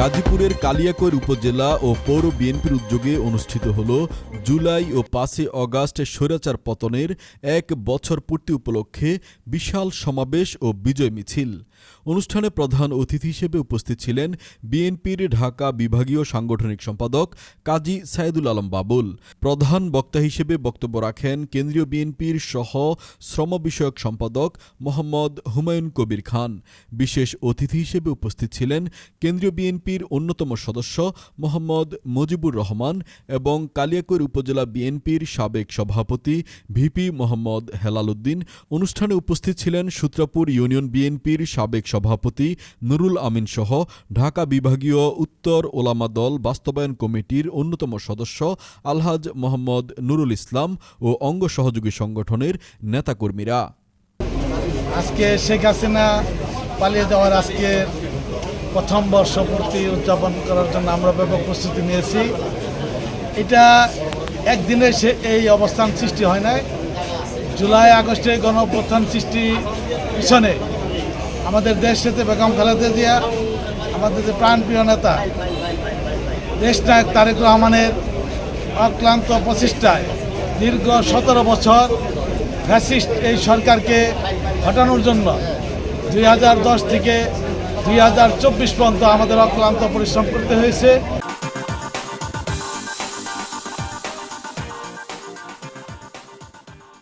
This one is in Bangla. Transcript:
গাজীপুরের কালিয়াকৈর উপজেলা ও পৌর বিএনপির উদ্যোগে অনুষ্ঠিত হল জুলাই ও পাঁচই অগাস্ট স্বৈরাচার পতনের এক বছর পূর্তি উপলক্ষে বিশাল সমাবেশ ও বিজয় মিছিল। অনুষ্ঠানে প্রধান অতিথি হিসেবে উপস্থিত ছিলেন বিএনপির ঢাকা বিভাগীয় সাংগঠনিক সম্পাদক কাজী সাইদুল আলম বাবুল। প্রধান বক্তা হিসেবে বক্তব্য রাখেন কেন্দ্রীয় বিএনপির সহ শ্রম বিষয়ক সম্পাদক মোহাম্মদ হুমায়ুন কবির খান। বিশেষ অতিথি হিসেবে উপস্থিত ছিলেন কেন্দ্রীয় বিএনপির অন্যতম সদস্য মোহাম্মদ মুজিবুর রহমান এবং কালিয়াকৈর উপজেলা বিএনপির সাবেক সভাপতি ভিপি মোহাম্মদ হেলাল উদ্দিন অনুষ্ঠানে উপস্থিত ছিলেন সূত্রাপুর ইউনিয়ন বিএনপির সাবেক সভাপতি নুরুল আমিন সহ ঢাকা বিভাগীয় উত্তর ওলামা দল বাস্তবায়ন কমিটির অন্যতম সদস্য আলহাজ মোহাম্মদ নুরুল ইসলাম ও অঙ্গ সহযোগী সংগঠনের নেতাকর্মীরা। আজকে শেখ হাসিনা পালিয়ে যাওয়ার আজকে প্রথম বর্ষপূর্তি উদযাপন করার জন্য আমরা ব্যাপক প্রস্তুতি নিয়েছি। এটা একদিনে সে এই অবস্থান সৃষ্টি হয় নাই। জুলাই, আগস্টে গণপ্রথান সৃষ্টি পিছনে আমাদের দেশ সাথে বেগম খালেদা জিয়া, আমাদের যে প্রাণপ্রিয় নেতা দেশনায়ক তারেক রহমানের অক্লান্ত প্রচেষ্টায় দীর্ঘ সতেরো বছর ফ্যাসিস্ট এই সরকারকে হটানোর জন্য দুই হাজার দশ থেকে দুই হাজার চব্বিশ পর্যন্ত আমাদের অক্লান্ত পরিশ্রম করতে হয়েছে।